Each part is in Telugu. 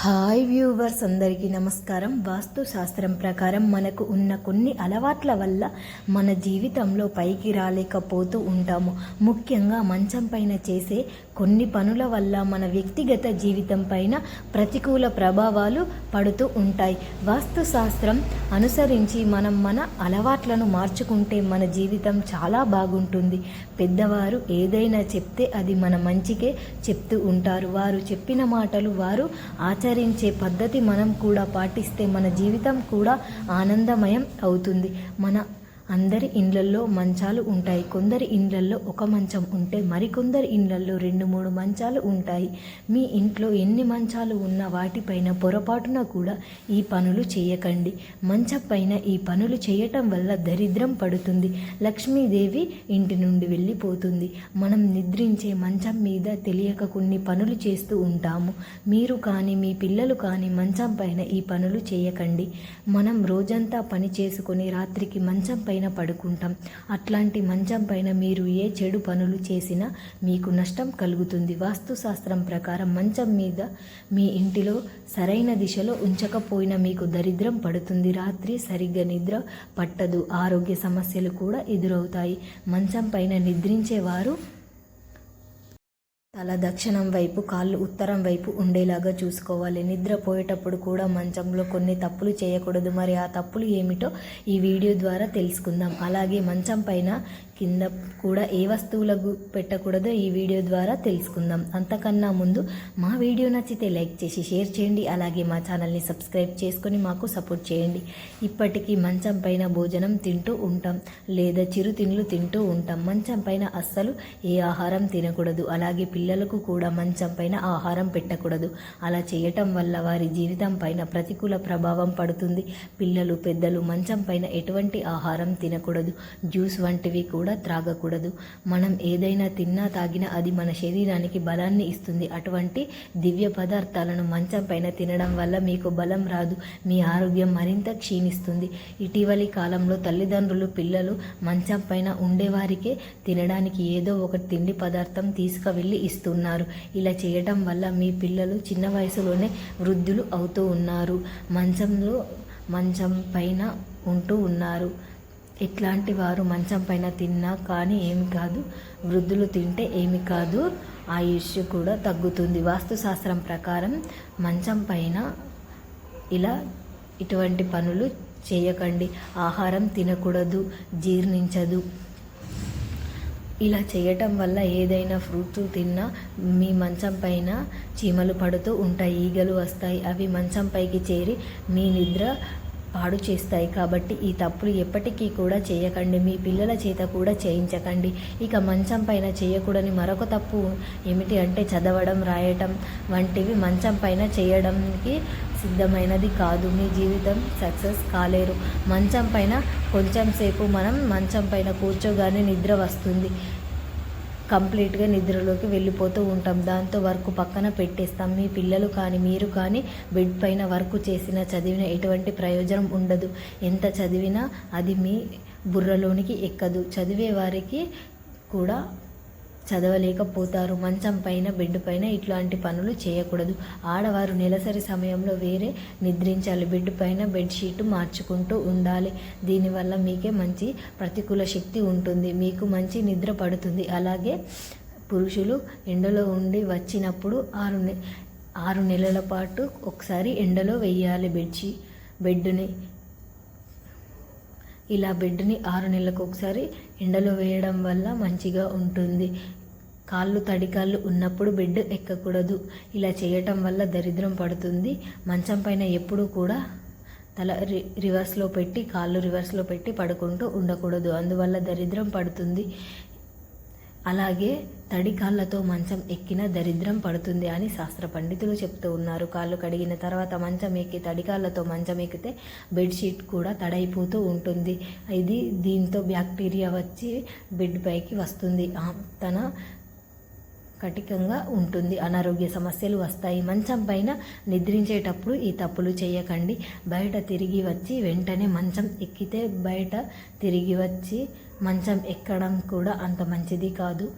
హాయ్ వ్యూవర్స్ అందరికీ నమస్కారం. వాస్తు శాస్త్రం ప్రకారం మనకు ఉన్న కొన్ని అలవాట్ల వల్ల మన జీవితంలో పైకి రాలేకపోతూ ఉంటాము. ముఖ్యంగా మంచం పైన చేసే కొన్ని పనుల వల్ల మన వ్యక్తిగత జీవితం పైన ప్రతికూల ప్రభావాలు పడుతూ ఉంటాయి. వాస్తు శాస్త్రం అనుసరించి మనం మన అలవాట్లను మార్చుకుంటే మన జీవితం చాలా బాగుంటుంది. పెద్దవారు ఏదైనా చెప్తే అది మన మంచికే చెప్తూ ఉంటారు. వారు చెప్పిన మాటలు వారు ఆచరించే పద్ధతి మనం కూడా పాటిస్తే మన జీవితం కూడా ఆనందమయం అవుతుంది. మన అందరి ఇండ్లల్లో మంచాలు ఉంటాయి. కొందరి ఇండ్లల్లో ఒక మంచం ఉంటే మరికొందరి ఇండ్లల్లో రెండు మూడు మంచాలు ఉంటాయి. మీ ఇంట్లో ఎన్ని మంచాలు ఉన్న వాటిపైన పొరపాటున కూడా ఈ పనులు చేయకండి. మంచం పైన ఈ పనులు చేయటం వల్ల దరిద్రం పడుతుంది. లక్ష్మీదేవి ఇంటి నుండి వెళ్ళిపోతుంది. మనం నిద్రించే మంచం మీద తెలియక కొన్ని పనులు చేస్తూ ఉంటాము. మీరు కానీ మీ పిల్లలు కానీ మంచం పైన ఈ పనులు చేయకండి. మనం రోజంతా పని చేసుకొని రాత్రికి మంచం పైన పడుకుంటాం. అట్లాంటి మంచం పైన మీరు ఏ చెడు పనులు చేసినా మీకు నష్టం కలుగుతుంది. వాస్తుశాస్త్రం ప్రకారం మంచం మీద మీ ఇంటిలో సరైన దిశలో ఉంచకపోయినా మీకు దరిద్రం పడుతుంది. రాత్రి సరిగ్గా నిద్ర పట్టదు. ఆరోగ్య సమస్యలు కూడా ఎదురవుతాయి. మంచం పైన నిద్రించేవారు తల దక్షిణం వైపు కాళ్ళు ఉత్తరం వైపు ఉండేలాగా చూసుకోవాలి. నిద్రపోయేటప్పుడు కూడా మంచంలో కొన్ని తప్పులు చేయకూడదు. మరి ఆ తప్పులు ఏమిటో ఈ వీడియో ద్వారా తెలుసుకుందాం. అలాగే మంచం పైన కింద కూడా ఏ వస్తువులకు పెట్టకూడదో ఈ వీడియో ద్వారా తెలుసుకుందాం. అంతకన్నా ముందు మా వీడియో నచ్చితే లైక్ చేసి షేర్ చేయండి. అలాగే మా ఛానల్ని సబ్స్క్రైబ్ చేసుకొని మాకు సపోర్ట్ చేయండి. ఇప్పటికీ మంచం పైన భోజనం తింటూ ఉంటాం. లేదా చిరుతిండ్లు తింటూ ఉంటాం. మంచం పైన అస్సలు ఏ ఆహారం తినకూడదు. అలాగే పిల్లలకు కూడా మంచం పైన ఆహారం పెట్టకూడదు. అలా చేయటం వల్ల వారి జీవితం పైన ప్రతికూల ప్రభావం పడుతుంది. పిల్లలు పెద్దలు మంచం పైన ఎటువంటి ఆహారం తినకూడదు. జ్యూస్ వంటివి కూడా కూడా త్రాగకూడదు. మనం ఏదైనా తిన్నా తాగినా అది మన శరీరానికి బలాన్ని ఇస్తుంది. అటువంటి దివ్య పదార్థాలను మంచం పైన తినడం వల్ల మీకు బలం రాదు. మీ ఆరోగ్యం మరింత క్షీణిస్తుంది. ఇటీవలి కాలంలో తల్లిదండ్రులు పిల్లలు మంచం పైన ఉండేవారికే తినడానికి ఏదో ఒక తిండి పదార్థం తీసుకువెళ్ళి ఇస్తున్నారు. ఇలా చేయటం వల్ల మీ పిల్లలు చిన్న వయసులోనే వృద్ధులు అవుతూ ఉన్నారు. మంచంలో మంచం పైన ఉంటూ ఉన్నారు. ఇట్లాంటి వారు మంచం పైన తిన్నా కానీ ఏమి కాదు. వృద్ధులు తింటే ఏమి కాదు. ఆయుష్ కూడా తగ్గుతుంది. వాస్తుశాస్త్రం ప్రకారం మంచం పైన ఇలా ఇటువంటి పనులు చేయకండి. ఆహారం తినకూడదు జీర్ణించదు. ఇలా చేయటం వల్ల ఏదైనా ఫ్రూట్స్ తిన్నా మీ మంచం పైన చీమలు పడుతూ ఉంటాయి ఈగలు వస్తాయి. అవి మంచం పైకి చేరి మీ నిద్ర పాడు చేస్తాయి. కాబట్టి ఈ తప్పులు ఎప్పటికీ కూడా చేయకండి. మీ పిల్లల చేత కూడా చేయించకండి. ఇక మంచం పైన చేయకూడని మరొక తప్పు ఏమిటి అంటే చదవడం రాయటం వంటివి మంచం పైన చేయడానికి సిద్ధమైనది కాదు. మీ జీవితం సక్సెస్ కాలేరు. మంచం పైన కొంచెం సేపు మనం మంచం పైన కూర్చోగానే నిద్ర వస్తుంది. కంప్లీట్గా నిద్రలోకి వెళ్ళిపోతూ ఉంటాం. దాంతో వర్క్ పక్కన పెట్టేస్తాం. మీ పిల్లలు కానీ మీరు కానీ బెడ్ పైన వర్క్ చేసిన చదివిన ఎటువంటి ప్రయోజనం ఉండదు. ఎంత చదివినా అది మీ బుర్రలోనికి ఎక్కదు. చదివే వారికి కూడా చదవలేకపోతారు. మంచం పైన బెడ్ పైన ఇట్లాంటి పనులు చేయకూడదు. ఆడవారు నెలసరి సమయంలో వేరే నిద్రించాలి. బెడ్ పైన బెడ్షీట్ మార్చుకుంటూ ఉండాలి. దీనివల్ల మీకే మంచి ప్రతికూల శక్తి ఉంటుంది. మీకు మంచి నిద్ర పడుతుంది. అలాగే పురుషులు ఎండలో ఉండి వచ్చినప్పుడు ఆరు నె ఆరు నెలల పాటు ఒకసారి ఎండలో వెయ్యాలి బెడ్షీ బెడ్ని. ఇలా బెడ్ని ఆరు నెలలకు ఒకసారి ఎండలో వేయడం వల్ల మంచిగా ఉంటుంది. కాళ్ళు తడి కాళ్ళు ఉన్నప్పుడు బెడ్ ఎక్కకూడదు. ఇలా చేయటం వల్ల దరిద్రం పడుతుంది. మంచం పైన ఎప్పుడూ కూడా తల రి రివర్స్లో పెట్టి కాళ్ళు రివర్స్లో పెట్టి పడుకుంటూ ఉండకూడదు. అందువల్ల దరిద్రం పడుతుంది. అలాగే తడి కాళ్ళతో మంచం ఎక్కిన దరిద్రం పడుతుంది అని శాస్త్ర పండితులు చెప్తూ ఉన్నారు. కాళ్ళు కడిగిన తర్వాత మంచం ఎక్కి తడి కాళ్ళతో మంచం ఎక్కితే బెడ్షీట్ కూడా తడైపోతూ ఉంటుంది. ఇది దీంతో బ్యాక్టీరియా వచ్చి బెడ్ పైకి వస్తుంది. తన కటికంగా ఉంటుంది. అనారోగ్య సమస్యలు వస్తాయి. మంచం పైన నిద్రించేటప్పుడు ఈ తప్పులు చేయకండి. బయట తిరిగి వచ్చి వెంటనే మంచం ఎక్కితే బయట తిరిగి వచ్చి మంచం ఎక్కడం కూడా అంత మంచిది కాదు.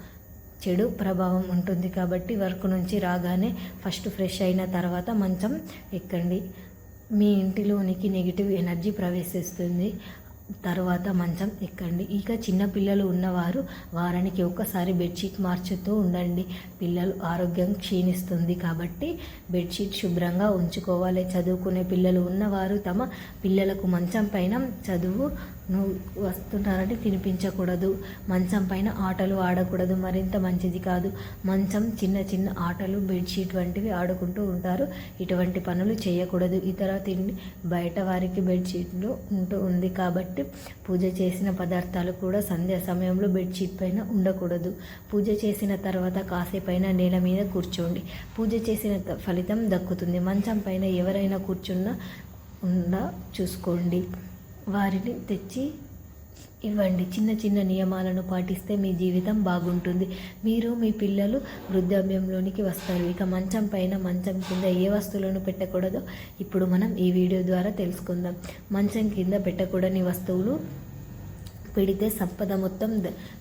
చెడు ప్రభావం ఉంటుంది కాబట్టి వర్క్ నుంచి రాగానే ఫస్ట్ ఫ్రెష్ అయిన తర్వాత మంచం ఎక్కండి. మీ ఇంటిలోనికి నెగిటివ్ ఎనర్జీ ప్రవేశిస్తుంది. తర్వాత మంచం ఎక్కండి. ఇక చిన్న పిల్లలు ఉన్నవారు వారానికి ఒక్కసారి బెడ్షీట్ మార్చుతూ ఉండండి. పిల్లలు ఆరోగ్యం క్షీణిస్తుంది కాబట్టి బెడ్షీట్ శుభ్రంగా ఉంచుకోవాలి. చదువుకునే పిల్లలు ఉన్నవారు తమ పిల్లలకు మంచం పైన చదువు నువ్వు వస్తున్నారంటే తినిపించకూడదు. మంచం పైన ఆటలు ఆడకూడదు. మరింత మంచిది కాదు. మంచం చిన్న చిన్న ఆటలు బెడ్షీట్ వంటివి ఆడుకుంటూ ఉంటారు. ఇటువంటి పనులు చేయకూడదు. ఇతర తిండి బయట వారికి బెడ్షీట్లు ఉంటూ ఉంది కాబట్టి పూజ చేసిన పదార్థాలు కూడా సంధ్యా సమయంలో బెడ్షీట్ పైన ఉండకూడదు. పూజ చేసిన తర్వాత కాసేపైన నేల మీద కూర్చోండి. పూజ చేసిన ఫలితం దక్కుతుంది. మంచం పైన ఎవరైనా కూర్చున్నా ఉండ చూసుకోండి. వారిని తెచ్చి ఇవ్వండి. చిన్న చిన్న నియమాలను పాటిస్తే మీ జీవితం బాగుంటుంది. మీరు మీ పిల్లలు వృద్ధాప్యంలోనికి వస్తారు. ఇక మంచం పైన మంచం కింద ఏ వస్తువులను పెట్టకూడదో ఇప్పుడు మనం ఈ వీడియో ద్వారా తెలుసుకుందాం. మంచం కింద పెట్టకూడని వస్తువులు పెడితే సంపద మొత్తం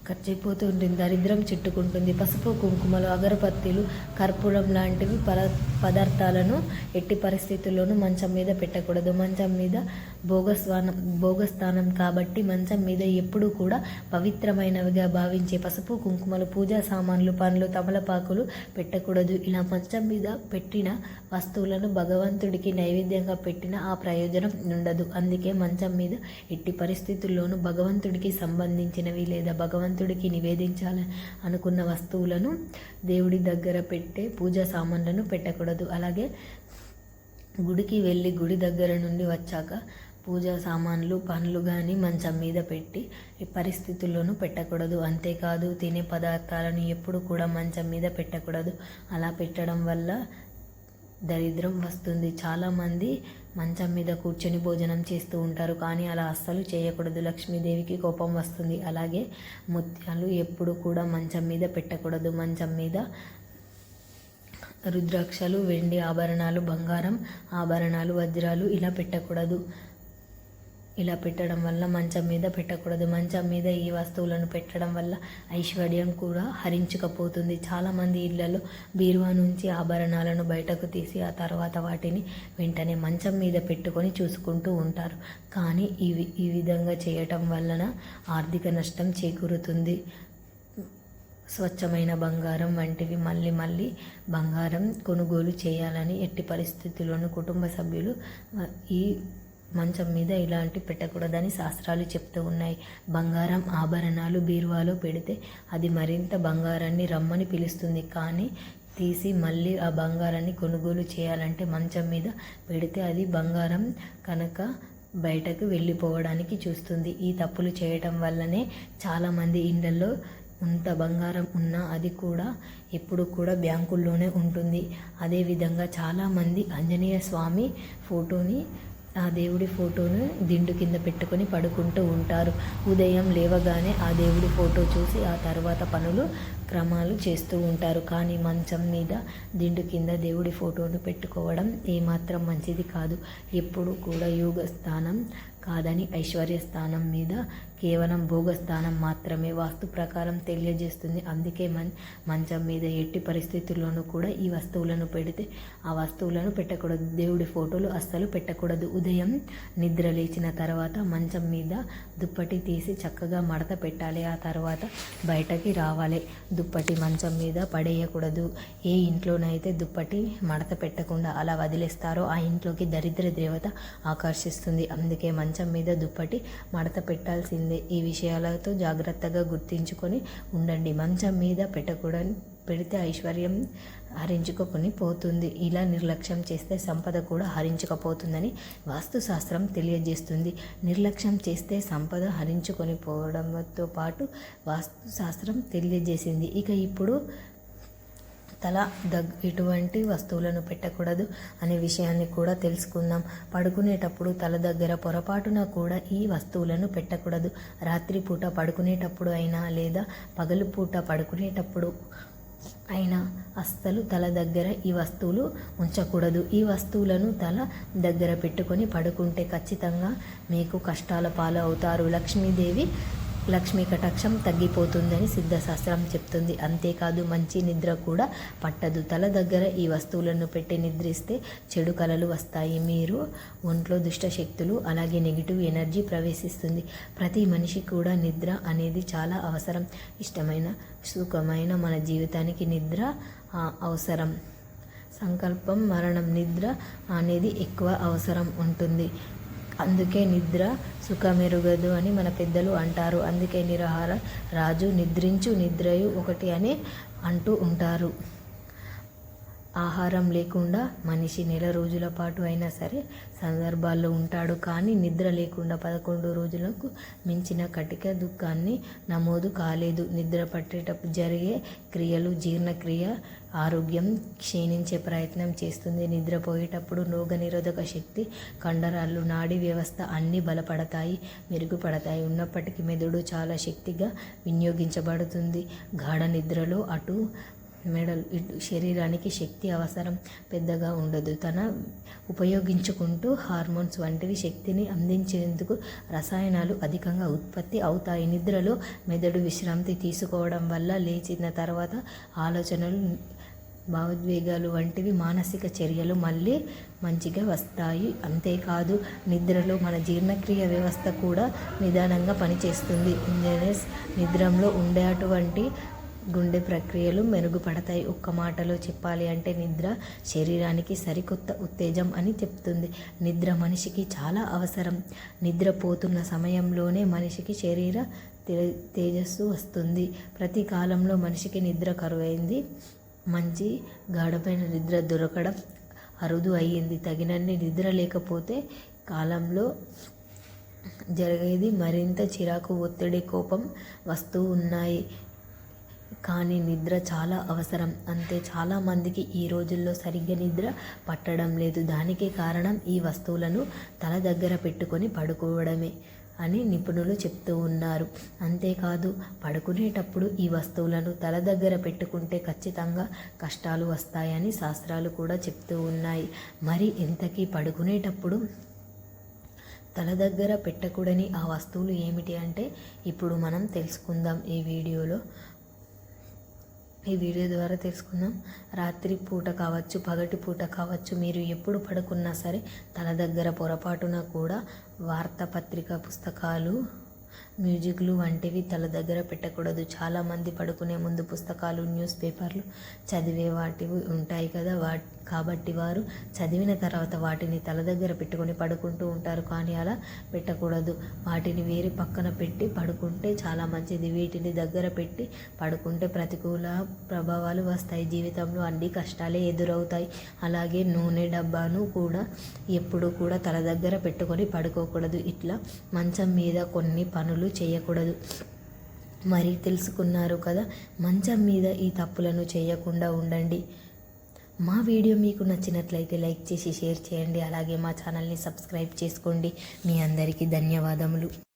ఖర్చైపోతూ ఉంటుంది. దరిద్రం చుట్టుకుంటుంది. పసుపు కుంకుమలు అగరబత్తీలు కర్పూరం లాంటివి పర పదార్థాలను ఎట్టి పరిస్థితుల్లోనూ మంచం మీద పెట్టకూడదు. మంచం మీద భోగస్వానం భోగస్థానం కాబట్టి మంచం మీద ఎప్పుడూ కూడా పవిత్రమైనవిగా భావించే పసుపు కుంకుమలు పూజా సామాన్లు పండ్లు తమలపాకులు పెట్టకూడదు. ఇలా మంచం మీద పెట్టిన వస్తువులను భగవంతుడికి నైవేద్యంగా పెట్టిన ఆ ప్రయోజనం ఉండదు. అందుకే మంచం మీద ఎట్టి పరిస్థితుల్లోనూ భగవంతుడికి సంబంధించినవి లేదా భగవంతుడికి నివేదించాలని అనుకున్న వస్తువులను దేవుడి దగ్గర పెట్టే పూజా సామాన్లను పెట్టకూడదు. అలాగే గుడికి వెళ్ళి గుడి దగ్గర నుండి వచ్చాక పూజా సామాన్లు పండ్లు కానీ మంచం మీద పెట్టి ఈ పరిస్థితుల్లోనూ పెట్టకూడదు. అంతేకాదు తినే పదార్థాలను ఎప్పుడు కూడా మంచం మీద పెట్టకూడదు. అలా పెట్టడం వల్ల దరిద్రం వస్తుంది. చాలామంది మంచం మీద కూర్చొని భోజనం చేస్తూ ఉంటారు. కానీ అలా అస్సలు చేయకూడదు. లక్ష్మీదేవికి కోపం వస్తుంది. అలాగే ముత్యాలు ఎప్పుడు కూడా మంచం మీద పెట్టకూడదు. మంచం మీద రుద్రాక్షలు వెండి ఆభరణాలు బంగారం ఆభరణాలు వజ్రాలు ఇలా పెట్టకూడదు. ఇలా పెట్టడం వల్ల మంచం మీద పెట్టకూడదు. మంచం మీద ఈ వస్తువులను పెట్టడం వల్ల ఐశ్వర్యం కూడా హరించుకపోతుంది. చాలామంది ఇళ్ళలో బీరువా నుంచి ఆభరణాలను బయటకు తీసి ఆ తర్వాత వాటిని వెంటనే మంచం మీద పెట్టుకొని చూసుకుంటూ ఉంటారు. కానీ ఇవి ఈ విధంగా చేయటం వలన ఆర్థిక నష్టం చేకూరుతుంది. స్వచ్ఛమైన బంగారం వంటివి మళ్ళీ మళ్ళీ బంగారం కొనుగోలు చేయాలని ఎట్టి పరిస్థితుల్లోనూ కుటుంబ సభ్యులు ఈ మంచం మీద ఇలాంటి పెట్టకూడదని శాస్త్రాలు చెప్తూ ఉన్నాయి. బంగారం ఆభరణాలు బీరువాలో పెడితే అది మరింత బంగారాన్ని రమ్మని పిలుస్తుంది. కానీ తీసి మళ్ళీ ఆ బంగారాన్ని కొనుగోలు చేయాలంటే మంచం మీద పెడితే అది బంగారం కనుక బయటకు వెళ్ళిపోవడానికి చూస్తుంది. ఈ తప్పులు చేయటం వల్లనే చాలామంది ఇళ్ళల్లో ఇంత బంగారం ఉన్నా అది కూడా ఎప్పుడు కూడా బ్యాంకుల్లోనే ఉంటుంది. అదేవిధంగా చాలామంది ఆంజనేయ స్వామి ఫోటోని ఆ దేవుడి ఫోటోను దిండు కింద పెట్టుకొని పడుకుంటూ ఉంటారు. ఉదయం లేవగానే ఆ దేవుడి ఫోటో చూసి ఆ తర్వాత పనులు క్రమాలు చేస్తూ ఉంటారు. కానీ మంచం మీద దిండు కింద దేవుడి ఫోటోను పెట్టుకోవడం ఏమాత్రం మంచిది కాదు. ఎప్పుడు కూడా యోగ స్థానం కాదని ఐశ్వర్య స్థానం మీద కేవలం భోగస్థానం మాత్రమే వాస్తు ప్రకారం తెలియజేస్తుంది. అందుకే మం మంచం మీద ఎట్టి పరిస్థితుల్లోనూ కూడా ఈ వస్తువులను పెడితే ఆ వస్తువులను పెట్టకూడదు. దేవుడి ఫోటోలు అస్సలు పెట్టకూడదు. ఉదయం నిద్ర లేచిన తర్వాత మంచం మీద దుప్పటి తీసి చక్కగా మడత పెట్టాలి. ఆ తర్వాత బయటకి రావాలి. దుప్పటి మంచం మీద పడేయకూడదు. ఏ ఇంట్లోనైతే దుప్పటి మడత పెట్టకుండా అలా వదిలేస్తారో ఆ ఇంట్లోకి దరిద్ర దేవత ఆకర్షిస్తుంది. అందుకే మంచం మంచం మీద దుప్పటి మడత పెట్టాల్సిందే. ఈ విషయాలతో జాగ్రత్తగా గుర్తించుకొని ఉండండి. మంచం మీద పెట్టకూడని పెడితే ఐశ్వర్యం హరించుకొని పోతుంది. ఇలా నిర్లక్ష్యం చేస్తే సంపద కూడా హరించుకపోతుందని వాస్తుశాస్త్రం తెలియజేస్తుంది. నిర్లక్ష్యం చేస్తే సంపద హరించుకొని పోవడంతో పాటు వాస్తుశాస్త్రం తెలియజేసింది. ఇక ఇప్పుడు తల దగ్ ఎటువంటి వస్తువులను పెట్టకూడదు అనే విషయాన్ని కూడా తెలుసుకుందాం. పడుకునేటప్పుడు తల దగ్గర పొరపాటున కూడా ఈ వస్తువులను పెట్టకూడదు. రాత్రిపూట పడుకునేటప్పుడు అయినా లేదా పగలు పూట పడుకునేటప్పుడు అయినా అస్సలు తల దగ్గర ఈ వస్తువులు ఉంచకూడదు. ఈ వస్తువులను తల దగ్గర పెట్టుకొని పడుకుంటే ఖచ్చితంగా మీకు కష్టాల పాలు అవుతారు లక్ష్మీదేవి లక్ష్మీ కటాక్షం తగ్గిపోతుందని సిద్ధశాస్త్రం చెప్తుంది. అంతేకాదు మంచి నిద్ర కూడా పట్టదు. తల దగ్గర ఈ వస్తువులను పెట్టి నిద్రిస్తే చెడు కలలు వస్తాయి. మీరు ఒంట్లో దుష్ట శక్తులు అలాగే నెగిటివ్ ఎనర్జీ ప్రవేశిస్తుంది. ప్రతి మనిషి కూడా నిద్ర అనేది చాలా అవసరం. ఇష్టమైన సుఖమైన మన జీవితానికి నిద్ర అవసరం. సంకల్పం మరణం నిద్ర అనేది ఎక్కువ అవసరం ఉంటుంది. అందుకే నిద్ర సుఖమెరుగదు అని మన పెద్దలు అంటారు. అందుకే నిరాహార రాజు నిద్రించు నిద్రయు ఒకటి అని అంటూ ఉంటారు. ఆహారం లేకుండా మనిషి నెల రోజుల పాటు అయినా సరే సందర్భాల్లో ఉంటాడు కానీ నిద్ర లేకుండా పదకొండు రోజులకు మించిన కటిక దుఃఖాన్ని నమోదు కాలేదు. నిద్ర పట్టేటప్పుడు జరిగే క్రియలు జీర్ణక్రియ ఆరోగ్యం క్షీణించే ప్రయత్నం చేస్తుంది. నిద్రపోయేటప్పుడు రోగనిరోధక శక్తి కండరాలు నాడీ వ్యవస్థ అన్నీ బలపడతాయి మెరుగుపడతాయి. ఉన్నప్పటికీ మెదడు చాలా శక్తిగా వినియోగించబడుతుంది. గాఢ నిద్రలో అటు మెడల్ ఇటు శరీరానికి శక్తి అవసరం పెద్దగా ఉండదు. తన ఉపయోగించుకుంటూ హార్మోన్స్ వంటివి శక్తిని అందించేందుకు రసాయనాలు అధికంగా ఉత్పత్తి అవుతాయి. నిద్రలో మెదడు విశ్రాంతి తీసుకోవడం వల్ల లేచిన తర్వాత ఆలోచనలు భావోద్వేగాలు వంటివి మానసిక చర్యలు మళ్ళీ మంచిగా వస్తాయి. అంతేకాదు నిద్రలో మన జీర్ణక్రియ వ్యవస్థ కూడా నిదానంగా పనిచేస్తుంది. ఇంజనీర్స్ నిద్రంలో ఉండే అటువంటి గుండె ప్రక్రియలు మెరుగుపడతాయి. ఒక్క మాటలో చెప్పాలి అంటే నిద్ర శరీరానికి సరికొత్త ఉత్తేజం అని చెప్తుంది. నిద్ర మనిషికి చాలా అవసరం. నిద్రపోతున్న సమయంలోనే మనిషికి శరీర తేజస్సు వస్తుంది. ప్రతి కాలంలో మనిషికి నిద్ర కరువైంది. మంచి గాఢపైన నిద్ర దొరకడం అరుదు అయ్యింది. తగినన్ని నిద్ర లేకపోతే కాలంలో జరిగేది మరింత చిరాకు ఒత్తిడి కోపం వస్తూ ఉన్నాయి. కానీ నిద్ర చాలా అవసరం. అంతే చాలామందికి ఈ రోజుల్లో సరిగ్గా నిద్ర పట్టడం లేదు. దానికి కారణం ఈ వస్తువులను తల దగ్గర పెట్టుకొని పడుకోవడమే అని నిపుణులు చెప్తూ ఉన్నారు. అంతేకాదు పడుకునేటప్పుడు ఈ వస్తువులను తల దగ్గర పెట్టుకుంటే ఖచ్చితంగా కష్టాలు వస్తాయని శాస్త్రాలు కూడా చెప్తూ ఉన్నాయి. మరి ఇంతకీ పడుకునేటప్పుడు తల దగ్గర పెట్టకూడని ఆ వస్తువులు ఏమిటి అంటే ఇప్పుడు మనం తెలుసుకుందాం ఈ వీడియోలో. ఈ వీడియో ద్వారా తెలుసుకుందాం. రాత్రి పూట కావచ్చు పగటి పూట కావచ్చు మీరు ఎప్పుడు పడుకున్నా సరే తల దగ్గర పొరపాటున కూడా వార్తాపత్రిక పుస్తకాలు మ్యూజిక్లు వంటివి తల దగ్గర పెట్టకూడదు. చాలామంది పడుకునే ముందు పుస్తకాలు న్యూస్ పేపర్లు చదివే వాటివి ఉంటాయి కదా వా కాబట్టి వారు చదివిన తర్వాత వాటిని తల దగ్గర పెట్టుకొని పడుకుంటూ ఉంటారు. కానీ అలా పెట్టకూడదు. వాటిని వేరే పక్కన పెట్టి పడుకుంటే చాలా మంచిది. వీటిని దగ్గర పెట్టి పడుకుంటే ప్రతికూల ప్రభావాలు వస్తాయి. జీవితంలో అన్ని కష్టాలే ఎదురవుతాయి. అలాగే నూనె డబ్బాను కూడా ఎప్పుడు కూడా తల దగ్గర పెట్టుకొని పడుకోకూడదు. ఇట్లా మంచం మీద కొన్ని పనులు చేయకూడదు. మరి తెలుసుకున్నారు కదా మంచం మీద ఈ తప్పులను చేయకుండా ఉండండి. మా వీడియో మీకు నచ్చినట్లయితే లైక్ చేసి షేర్ చేయండి. అలాగే మా ఛానల్ని సబ్స్క్రైబ్ చేసుకోండి. మీ అందరికీ ధన్యవాదములు.